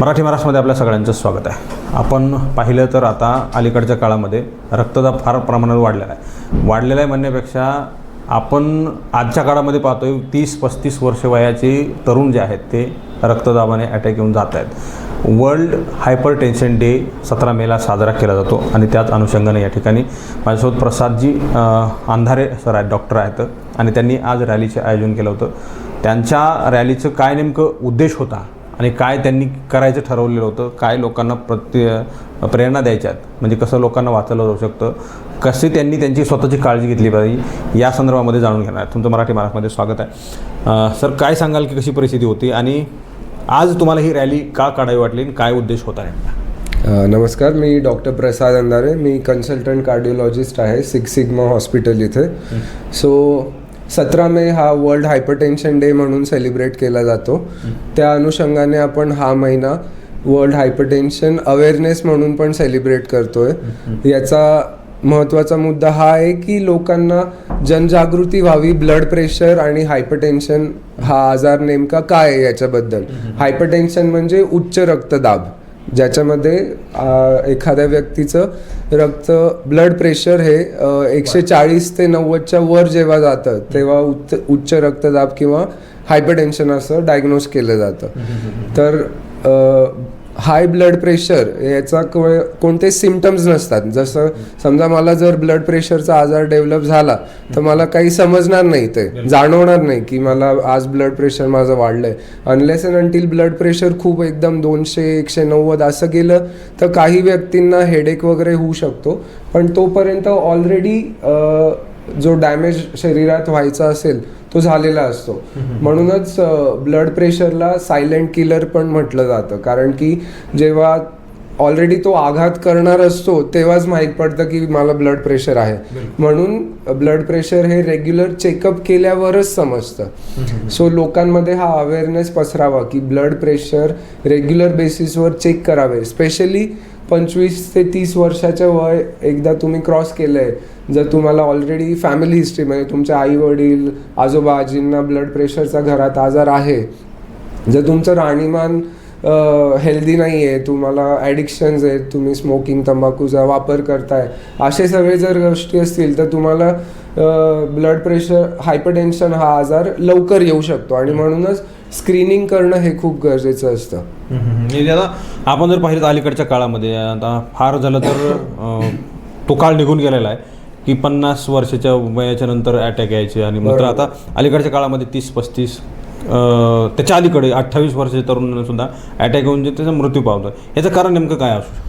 मराठी महाराष्ट्रामध्ये आपल्या सगळ्यांचं स्वागत आहे. आपण पाहिलं तर आता अलीकडच्या काळामध्ये रक्तदाब फार प्रमाणात वाढलेला आहे. वाढलेला आहे म्हणण्यापेक्षा आपण आजच्या काळामध्ये पाहतोय तीस पस्तीस वर्ष वयाचे तरुण जे आहेत ते रक्तदाबाने अटॅक येऊन जात आहेत. वर्ल्ड हायपर टेन्शन डे सतरा मेला साजरा केला जातो आणि त्याच अनुषंगाने या ठिकाणी माझ्यासोबत प्रसादजी अंधारे सर आहेत डॉक्टर आहेत आणि त्यांनी आज रॅलीचे आयोजन केलं होतं. त्यांच्या रॅलीचं काय नेमकं उद्देश होता? आणि काय त्यांनी करायचं ठरवलेलं होतं काय लोकांना प्रति प्रेरणा द्यायच्यात म्हणजे कसं लोकांना वाचवलं जाऊ शकतं कसे त्यांनी त्यांची स्वतःची काळजी घेतली पाहिजे या संदर्भामध्ये जाणून घेणार तुमचं मराठी महाराष्ट्रामध्ये स्वागत आहे. सर काय सांगाल की कशी परिस्थिती होती आणि आज तुम्हाला ही रॅली का काढावी वाटली आणि काय उद्देश होता नमस्कार मी डॉक्टर प्रसाद अंधारे मी कन्सल्टंट कार्डिओलॉजिस्ट आहे सिक्स सिग्मा हॉस्पिटल इथे. सो सतरा मे हा वर्ल्ड हायपरटेन्शन डे म्हणून सेलिब्रेट केला जातो. त्या अनुषंगाने आपण हा महिना वर्ल्ड हायपरटेन्शन अवेअरनेस म्हणून पण सेलिब्रेट करतोय. याचा महत्त्वाचा मुद्दा हा आहे की लोकांना जनजागृती व्हावी ब्लड प्रेशर आणि हायपरटेन्शन हा आजार नेमका काय आहे याच्याबद्दल. हायपरटेन्शन म्हणजे उच्च रक्तदाब. ज्याच्यामध्ये एखाद्या व्यक्तीचं रक्त ब्लड प्रेशर हे एकशे चाळीस ते नव्वदच्या वर जेव्हा जातं तेव्हा उच्च उच्च रक्तदाब किंवा हायपरटेन्शन असं डायग्नोज केलं जातं. तर हाय ब्लड प्रेशर याचा कोणते सिमटम्स नसतात. जसं समजा मला जर ब्लड प्रेशरचा आजार डेव्हलप झाला तर मला काही समजणार नाही ते. जाणवणार नाही की मला आज ब्लड प्रेशर माझं वाढलंय. Unless and until blood pressure खूप एकदम दोनशे एकशे नव्वद असं गेलं तर काही व्यक्तींना हेडेक वगैरे होऊ शकतो. पण तोपर्यंत ऑलरेडी जो डॅमेज शरीरात व्हायचा असेल तो झालेला असतो. म्हणूनच ब्लड प्रेशरला सायलेंट किलर पण म्हटलं जातं. कारण की जेव्हा ऑलरेडी तो आघात करणार असतो तेव्हाच माहीत पडतं की मला ब्लड प्रेशर आहे. म्हणून ब्लड प्रेशर हे रेग्युलर चेकअप केल्यावरच समजतं. सो लोकांमध्ये हा अवेअरनेस पसरावा की ब्लड प्रेशर रेग्युलर बेसिसवर चेक करावे. स्पेशली पंचवीस ते तीस वर्षाचे वय एकदा तुम्ही क्रॉस केलं आहे जर तुम्हाला ऑलरेडी फॅमिली हिस्ट्री म्हणजे तुमच्या आई वडील आजोबा आजींना ब्लड प्रेशरचा घरात आजार आहे. जर तुमचं राहणीमान हेल्दी नाही आहे तुम्हाला ॲडिक्शन्स आहेत तुम्ही स्मोकिंग तंबाखूचा वापर करताय. असे सगळे जर गोष्टी असतील तर तुम्हाला ब्लड प्रेशर हायपरटेन्शन हा आजार लवकर येऊ शकतो. आणि म्हणूनच स्क्रीनिंग करणं हे खूप गरजेचं असतं. म्हणजे आता आपण जर पाहिलं तर अलीकडच्या काळामध्ये आता फार झालं तर तो काळ निघून गेलेला आहे की पन्नास वर्षाच्या वयाच्या नंतर अटॅक यायचे आणि मात्र. आता अलीकडच्या काळामध्ये तीस पस्तीस त्याच्या अलीकडे अठ्ठावीस वर्षाच्या तरुणांनासुद्धा अटॅक होऊन जे त्याचा मृत्यू पावतो याचं कारण नेमकं काय असू शकतं?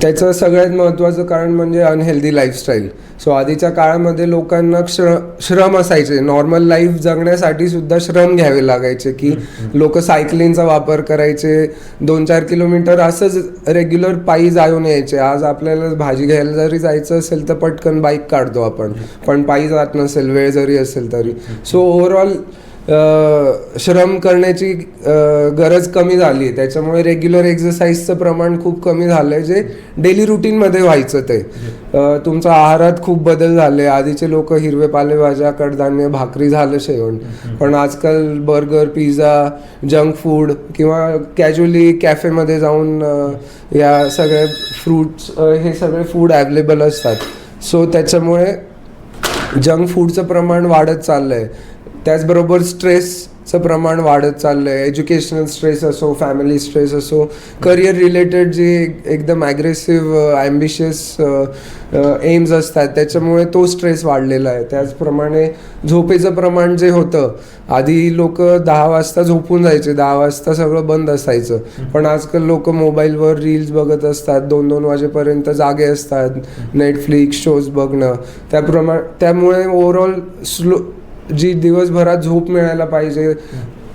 त्याचं सगळ्यात महत्त्वाचं कारण म्हणजे अनहेल्दी लाईफस्टाईल सो आधीच्या काळामध्ये लोकांना श्र श्रम असायचे. नॉर्मल लाईफ जगण्यासाठी सुद्धा श्रम घ्यावे लागायचे की लोक सायकलिंगचा वापर करायचे. दोन चार किलोमीटर असंच रेग्युलर पायी जाऊन यायचे. आज आपल्याला भाजी घ्यायला जरी जायचं असेल तर पटकन बाईक काढतो आपण. पण पायी जात नसेल वेळ जरी असेल तरी. सो ओव्हरऑल श्रम करण्याची गरज कमी झाली. आहे त्याच्यामुळे रेग्युलर एक्झरसाईजचं प्रमाण खूप कमी झालं आहे जे डेली रुटीनमध्ये व्हायचं ते. तुमचा तुमच्या आहारात खूप बदल झाले. आधीचे लोक हिरवे पालेभाज्या कडधान्य भाकरी झालं शेवण. पण आजकाल बर्गर पिझ्झा जंक फूड किंवा कॅज्युअली कॅफेमध्ये जाऊन या सगळे फ्रूट्स हे सगळे फूड ॲवेलेबल असतात. सो त्याच्यामुळे जंक फूडचं प्रमाण वाढत चाललंय. त्याचबरोबर स्ट्रेसचं प्रमाण वाढत चाललंय. एज्युकेशनल स्ट्रेस असो फॅमिली स्ट्रेस असो करिअर रिलेटेड जे एकदम ॲग्रेसिव्ह ॲम्बिशियस एम्स असतात त्याच्यामुळे तो स्ट्रेस वाढलेला आहे. त्याचप्रमाणे झोपेचं प्रमाण जे होतं आधी लोक दहा वाजता झोपून जायचे दहा वाजता सगळं बंद असायचं. पण आजकाल लोक मोबाईलवर रील्स बघत असतात दोन दोन वाजेपर्यंत जागे असतात नेटफ्लिक्स शोज बघणं. त्याप्रमाणे त्यामुळे ओव्हरऑल स्लो जी दिवसभरात झोप मिळायला पाहिजे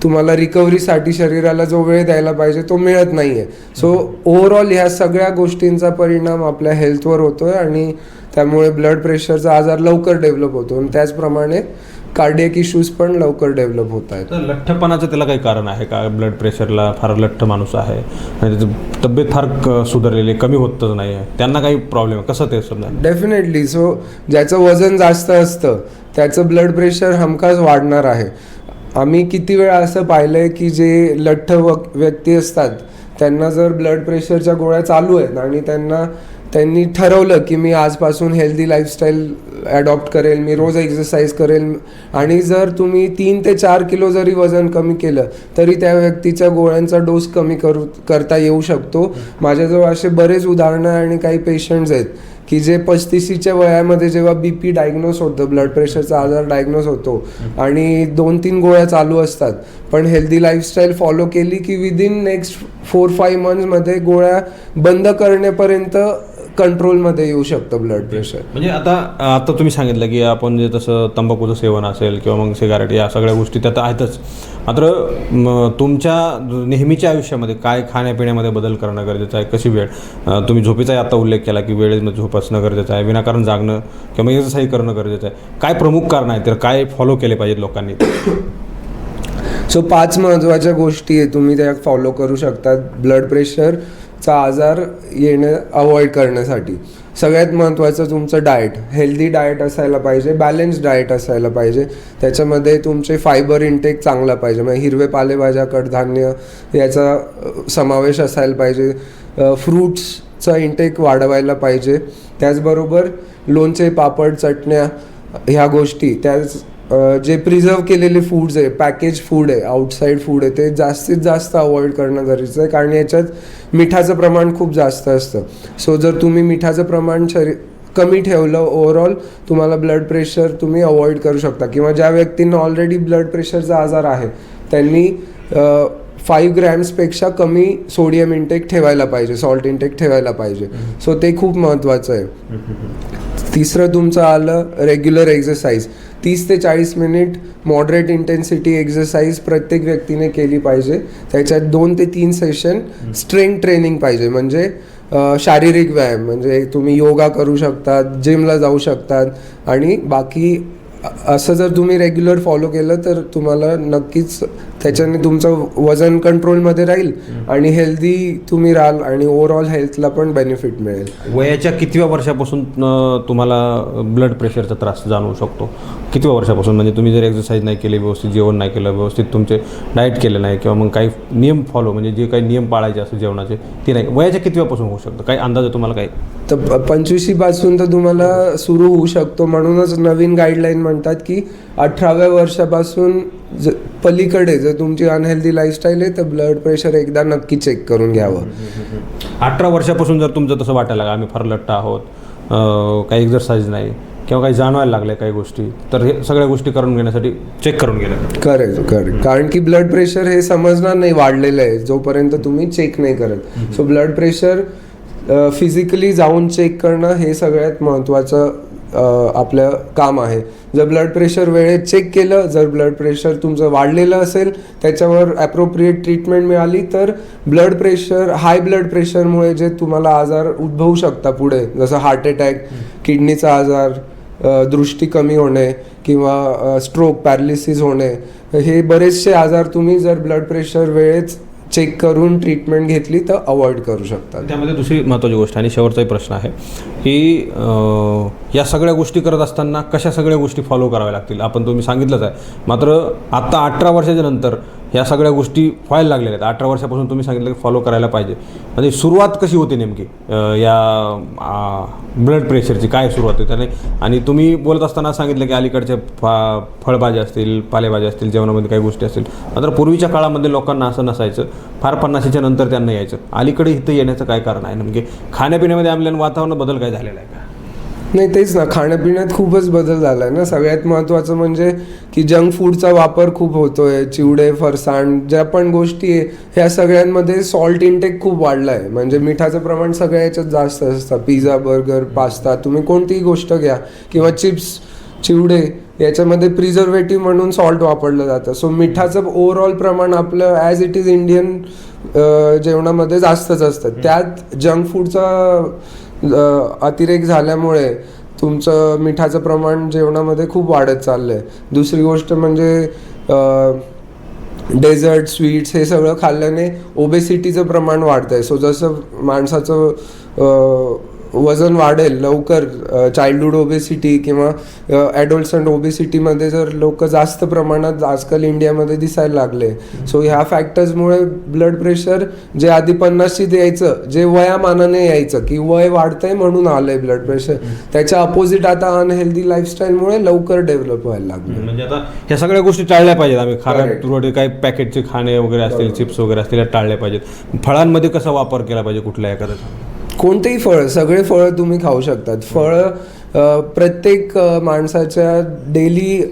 तुम्हाला रिकव्हरीसाठी शरीराला जो वेळ द्यायला पाहिजे तो मिळत नाहीये. सो ओव्हरऑल ह्या सगळ्या गोष्टींचा परिणाम आपल्या हेल्थवर होतोय आणि त्यामुळे ब्लड प्रेशरचा आजार लवकर डेव्हलप होतो. आणि त्याचप्रमाणे कार्डियक इश्यूज पण लवकर डेव्हलप होत आहेत. लठ्ठपणाचं त्याला काही कारण आहे का? ब्लड प्रेशरला फार लठ्ठ माणूस आहे. आणि त्याची तब्येत फार सुधारलेली कमी होतच नाही आहे त्यांना काही प्रॉब्लेम आहे. कसं ते समजा? डेफिनेटली सो ज्याचं वजन जास्त असतं त्याचं ब्लड प्रेशर हमखास वाढणार आहे. आम्ही किती वेळा असं पाहिलं आहे की जे लठ्ठ व व्यक्ती असतात त्यांना जर ब्लड प्रेशरच्या गोळ्या चालू आहेत आणि त्यांना त्यांनी ठरवलं की मी आजपासून हेल्दी लाईफस्टाईल ॲडॉप्ट करेल मी रोज एक्सरसाइज करेल. आणि जर तुम्ही तीन ते चार किलो जरी वजन कमी केलं तरी त्या व्यक्तीच्या गोळ्यांचा डोस कमी करू करता येऊ शकतो. माझ्याजवळ असे बरेच उदाहरणं आणि काही पेशंट्स आहेत की जे पस्तीसीच्या वयामध्ये जेव्हा बी पी डायग्नोस होतं ब्लड प्रेशरचा आजार डायग्नोस होतो आणि दोन तीन गोळ्या चालू असतात. पण हेल्दी लाईफस्टाईल फॉलो केली की विदिन नेक्स्ट फोर फाईव्ह मंथ्समध्ये गोळ्या बंद करण्यापर्यंत कंट्रोलमध्ये येऊ शकतं ब्लड प्रेशर म्हणजे आता आता तुम्ही सांगितलं की आपण जे तसं तंबाखूचं सेवन असेल किंवा मग सिगारेट या सगळ्या गोष्टी त्यात आहेतच. मात्र तुमच्या नेहमीच्या आयुष्यामध्ये काय खाण्यापिण्यामध्ये बदल करणं गरजेचं आहे? कशी वेळ? तुम्ही झोपेचाही आता उल्लेख केला की वेळेमध्ये झोप असणं गरजेचं आहे विनाकारण जागणं किंवा मग एक्सरसाइज करणं गरजेचं आहे. काय प्रमुख कारण आहे तर काय फॉलो केले पाहिजेत लोकांनी? सो पाच महत्त्वाच्या गोष्टी आहे तुम्ही त्या फॉलो करू शकतात. ब्लड चा आजार येणं अवॉइड करण्यासाठी. सगळ्यात महत्त्वाचं तुमचं डाएट हेल्दी डाएट असायला पाहिजे बॅलन्स डाएट असायला पाहिजे. त्याच्यामध्ये तुमचे फायबर इंटेक चांगला पाहिजे. म्हणजे हिरवे पालेभाज्या कडधान्य याचा समावेश असायला पाहिजे. फ्रूट्सचा इंटेक वाढवायला पाहिजे. त्याचबरोबर लोणचे पापड चटण्या ह्या गोष्टी. त्याच जे प्रिझर्व केलेले फूड्स आहे पॅकेज फूड आहे आउटसाईड फूड आहे ते जास्तीत जास्त अवॉइड करणं गरजेचं आहे. कारण याच्यात मिठाचं प्रमाण खूप जास्त असतं. सो जर तुम्ही मिठाचं प्रमाण शरीर कमी ठेवलं ओव्हरऑल तुम्हाला ब्लड प्रेशर तुम्ही अवॉइड करू शकता. किंवा ज्या व्यक्तींना ऑलरेडी ब्लड प्रेशरचा आजार आहे त्यांनी फाईव्ह ग्रॅम्सपेक्षा कमी सोडियम इंटेक ठेवायला पाहिजे सॉल्ट इंटेक ठेवायला पाहिजे. सो ते खूप महत्त्वाचं आहे. तिसरं तुमचं आलं रेग्युलर एक्झरसाईज तीस ते चाळीस मिनिट मॉडरेट इंटेन्सिटी एक्झरसाईज प्रत्येक व्यक्तीने केली पाहिजे. त्याच्यात दोन ते तीन सेशन स्ट्रेंथ ट्रेनिंग पाहिजे. म्हणजे शारीरिक व्यायाम. म्हणजे तुम्ही योगा करू शकतात जिमला जाऊ शकतात. आणि बाकी असं जर तुम्ही रेग्युलर फॉलो केलं तर तुम्हाला नक्कीच त्याच्याने तुमचं वजन कंट्रोलमध्ये राहील आणि हेल्दी तुम्ही राहाल आणि ओव्हरऑल हेल्थला पण बेनिफिट मिळेल. वयाच्या कितव्या वर्षापासून तुम्हाला ब्लड प्रेशरचा त्रास जाणवू शकतो? कितव्या वर्षापासून? म्हणजे तुम्ही जर एक्सरसाइज नाही केली व्यवस्थित जेवण नाही केलं व्यवस्थित तुमचे डाएट केलं नाही किंवा मग काही नियम फॉलो म्हणजे जे काही नियम पाळायचे असतात जेवणाचे ते नाही. वयाच्या कितव्यापासून होऊ शकतं? काही अंदाज आहे तुम्हाला काही? तर प- पंचवीशीपासून तर तुम्हाला सुरू होऊ शकतो. म्हणूनच नवीन गाईडलाईन म्हणतात की अठराव्या वर्षापासून ज पलीकडे जर तुमची अनहेल्दी लाईफस्टाईल आहे तर ब्लड प्रेशर एकदा नक्की चेक करून घ्यावं. अठरा वर्षापासून जर तुमचं तसं वाटायला लागलं आम्ही फार लट्ट आहोत अ, काही एक्सरसाइज नाही किंवा काही जाणवायला लागल्या काही गोष्टी तर हे सगळ्या गोष्टी करून घेण्यासाठी चेक करून गेलं करेक्ट करेक्ट कारण की ब्लड प्रेशर हे समजणार नाही वाढलेलं आहे. जोपर्यंत तुम्ही चेक नाही करत. सो ब्लड प्रेशर फिजिकली जाऊन चेक करणं हे सगळ्यात महत्त्वाचं आपलं काम आहे. जर ब्लड प्रेशर वेळेत चेक केलं जर ब्लड प्रेशर तुमचं वाढलेलं असेल त्याच्यावर ॲप्रोप्रिएट ट्रीटमेंट मिळाली तर ब्लड प्रेशर हाय ब्लड प्रेशरमुळे जे तुम्हाला आजार उद्भवू शकता पुढे जसं हार्ट अटॅक किडनीचा आजार दृष्टी कमी होणे किंवा स्ट्रोक पॅरालिसिस होणे हे बरेचसे आजार तुम्ही जर ब्लड प्रेशर वेळेच चेक करून ट्रीटमेंट घेतली तर अवॉइड करू शकता. त्यामध्ये दुसरी महत्त्वाची गोष्ट आणि शेवटचाही प्रश्न आहे की या सगळ्या गोष्टी करत असताना कशा सगळ्या गोष्टी फॉलो कराव्या लागतील? आपण तुम्ही सांगितलंच आहे. मात्र आत्ता अठरा वर्षाच्या नंतर ह्या सगळ्या गोष्टी व्हायला लागलेल्या आहेत. अठरा वर्षापासून तुम्ही सांगितलं की फॉलो करायला पाहिजे. म्हणजे सुरुवात कशी होते नेमकी? या ब्लड प्रेशरची काय सुरुवात होते? त्याने आणि तुम्ही बोलत असताना सांगितलं की अलीकडच्या फा फळभाज्या असतील पालेभाज्या असतील जेवणामध्ये काही गोष्टी असतील. मात्र पूर्वीच्या काळामध्ये लोकांना असं नसायचं. फार पन्नाशीच्या नंतर त्यांना यायचं. अलीकडे इथं येण्याचं काय कारण आहे? नेमके खाण्यापिण्यामध्ये आपल्याला वातावरण बदल काय झालेला आहे का? नाही तेच ना. खाण्यापिण्यात खूपच बदल झाला आहे ना. सगळ्यात महत्त्वाचं म्हणजे की जंक फूडचा वापर खूप होतोय. चिवडे फरसाण ज्या पण गोष्टी आहे ह्या सगळ्यांमध्ये सॉल्ट इंटेक खूप वाढलं आहे म्हणजे मिठाचं प्रमाण सगळ्या याच्यात जास्त असतं. पिझ्झा बर्गर पास्ता तुम्ही कोणतीही गोष्ट घ्या. किंवा चिप्स चिवडे याच्यामध्ये प्रिझर्वेटिव्ह म्हणून सॉल्ट वापरलं जातं. सो मिठाचं ओव्हरऑल प्रमाण आपलं ॲज इट इज इंडियन जेवणामध्ये जास्तच असतं. त्यात जंक फूडचा अतिरेक झाल्यामुळे तुमचं मिठाचं प्रमाण जेवणामध्ये खूप वाढत चाललं आहे दुसरी गोष्ट म्हणजे डेझर्ट स्वीट्स हे सगळं खाल्ल्याने ओबेसिटीचं प्रमाण वाढतं आहे सो जसं माणसाचं वजन वाढेल लवकर चाइल्डहुड ओबेसिटी किंवा ॲडोल्संट ओबेसिटीमध्ये जर लोक जास्त प्रमाणात आजकाल इंडियामध्ये दिसायला लागले. सो ह्या फॅक्टर्समुळे ब्लड प्रेशर जे आधी पन्नासशीत यायचं जे वयामानाने यायचं की वय वाढतंय म्हणून आलंय ब्लड प्रेशर त्याच्या अपोजिट आता अनहेल्दी लाईफस्टाईलमुळे लवकर डेव्हलप व्हायला लागलं. म्हणजे आता ह्या सगळ्या गोष्टी टाळल्या पाहिजेत आम्ही. तुरवडे काही पॅकेटचे खाणे वगैरे असतील चिप्स वगैरे असतील टाळल्या पाहिजेत. फळांमध्ये कसा वापर केला पाहिजे कुठल्या एखाद्याचा कोणतेही फळ सगळे फळं तुम्ही खाऊ शकतात. फळं प्रत्येक माणसाच्या डेली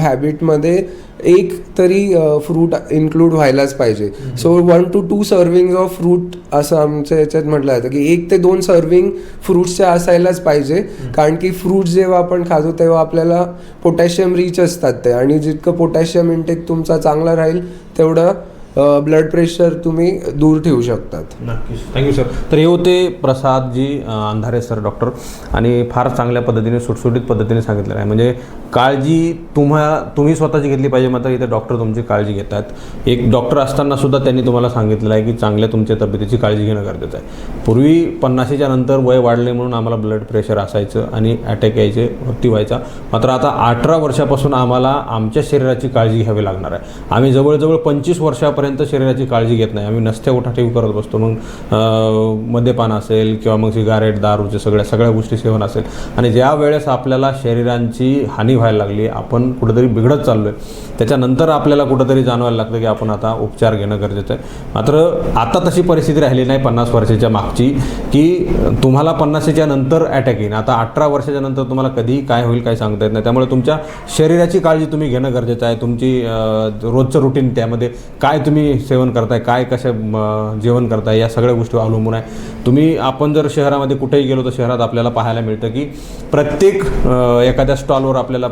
हॅबिटमध्ये एक तरी फ्रूट इन्क्लूड व्हायलाच पाहिजे. So one two two serving of fruit असं आमच्या याच्यात म्हटलं जातं की एक ते दोन सर्विंग फ्रूट्सच्या असायलाच पाहिजे. कारण की फ्रूट जेव्हा आपण खातो तेव्हा आपल्याला पोटॅशियम रिच असतात ते. आणि जितकं पोटॅशियम इंटेक तुमचा चांगला राहील तेवढं ब्लड प्रेशर तुम्ही दूर ठेवू शकतात. नक्कीच. थँक्यू सर तर हे होते प्रसादजी अंधारे सर डॉक्टर आणि फार चांगल्या पद्धतीने सुटसुटीत पद्धतीने सांगितलेलं आहे. म्हणजे काळजी तुम्हा तुम्ही स्वतःची घेतली पाहिजे मात्र इथे डॉक्टर तुमची काळजी घेतात. एक डॉक्टर असताना सुद्धा त्यांनी तुम्हाला सांगितलेलं आहे की चांगल्या तुमच्या तब्येतीची काळजी घेणं गरजेचं आहे. पूर्वी पन्नाशीच्या नंतर वय वाढले म्हणून आम्हाला ब्लड प्रेशर असायचं आणि अटॅक यायचे मृत्यू व्हायचा. मात्र आता अठरा वर्षापासून आम्हाला आमच्या शरीराची काळजी घ्यावी लागणार आहे. आम्ही जवळजवळ पंचवीस वर्षापर्यंत शरीराची काळजी घेत नाही. आम्ही नसत्या उठाठेवी करत बसतो. मग मद्यपान असेल किंवा मग सिगारेट दारूचे सगळ्या सगळ्या गोष्टी सेवन असेल. आणि ज्या वेळेस आपल्याला शरीरांची हानी व्हायला लागली आपण कुठेतरी बिघडत चाललो आहे त्याच्यानंतर आपल्याला कुठंतरी जाणवायला लागतं की आपण आता उपचार घेणं गरजेचं आहे. मात्र आता तशी परिस्थिती राहिली नाही पन्नास वर्षाच्या मागची की तुम्हाला पन्नासच्या नंतर अटॅक येईन आता अठरा वर्षाच्या नंतर तुम्हाला कधी काय होईल काय सांगता येत नाही. त्यामुळे तुमच्या शरीराची काळजी तुम्ही घेणं गरजेचं आहे. तुमची रोजचं रुटीन त्यामध्ये काय तुम्ही सेवन करताय काय कशा जेवण करताय या सगळ्या गोष्टी अवलंबून आहे. तुम्ही आपण जर शहरामध्ये कुठेही गेलो तर शहरात आपल्याला पाहायला मिळतं की प्रत्येक एखाद्या स्टॉलवर आपल्याला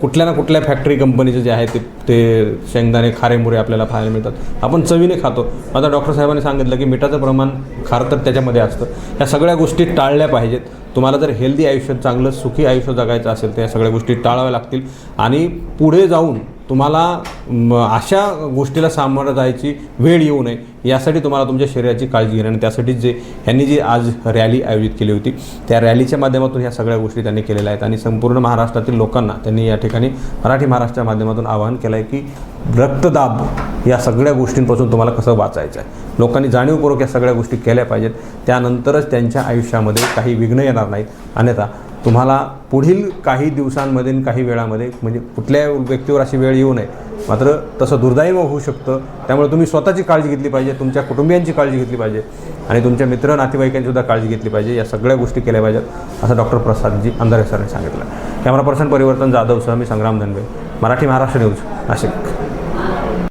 कुठल्या ना कुठल्या फॅक्टरी कंपनीचे जे आहे ते ते शेंगदाणे खारेमुरे आपल्याला पाहायला मिळतात. आपण चवीने खातो. आता डॉक्टर साहेबांनी सांगितलं की मिठाचं प्रमाण खार तर त्याच्यामध्ये असतं. या सगळ्या गोष्टी टाळल्या पाहिजेत. तुम्हाला जर हेल्दी आयुष्य चांगलं सुखी आयुष्य जगायचं असेल तर या सगळ्या गोष्टी टाळाव्या लागतील. आणि पुढे जाऊन तुम्हाला अशा गोष्टीला सामोरं जायची वेळ येऊ नये यासाठी तुम्हाला तुमच्या शरीराची काळजी घेणे आणि त्यासाठी जे यांनी जी आज रॅली आयोजित केली होती त्या रॅलीच्या माध्यमातून ह्या सगळ्या गोष्टी त्यांनी केलेल्या आहेत आणि संपूर्ण महाराष्ट्रातील लोकांना त्यांनी या ठिकाणी मराठी महाराष्ट्राच्या माध्यमातून आवाहन केलं आहे की रक्तदाब या सगळ्या गोष्टींपासून तुम्हाला कसं वाचायचं आहे? लोकांनी जाणीवपूर्वक या सगळ्या गोष्टी केल्या पाहिजेत त्यानंतरच त्यांच्या आयुष्यामध्ये काही विघ्न येणार नाहीत. अन्यथा तुम्हाला पुढील काही दिवसांमध्ये काही वेळामध्ये म्हणजे कुठल्या व्यक्तीवर अशी वेळ येऊ नये. मात्र तसं दुर्दैव होऊ शकतं. त्यामुळे तुम्ही स्वतःची काळजी घेतली पाहिजे तुमच्या कुटुंबियांची काळजी घेतली पाहिजे आणि तुमच्या मित्र नातेवाईकांचीसुद्धा काळजी घेतली पाहिजे. या सगळ्या गोष्टी केल्या पाहिजेत असं डॉक्टर प्रसादजी अंधारे सरांनी सांगितलं. कॅमेरा पर्सन परिवर्तन जाधव सह मी संग्राम धनवे मराठी महाराष्ट्र न्यूज नाशिक.